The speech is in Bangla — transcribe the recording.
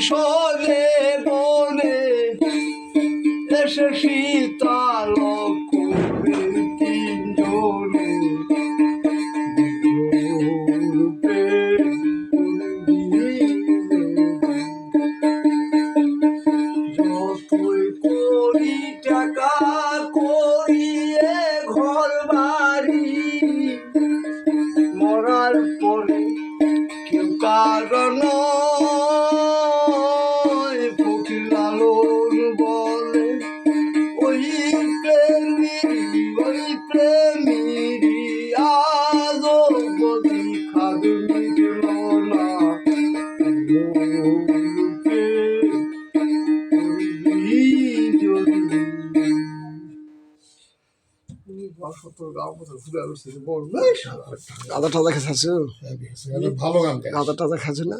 সলে বলে এসে শীতাল মরার পরে গাঁদা টাদা খাচ্ছ ভালো গান। গাঁদা টাদা খাচ্ছ না?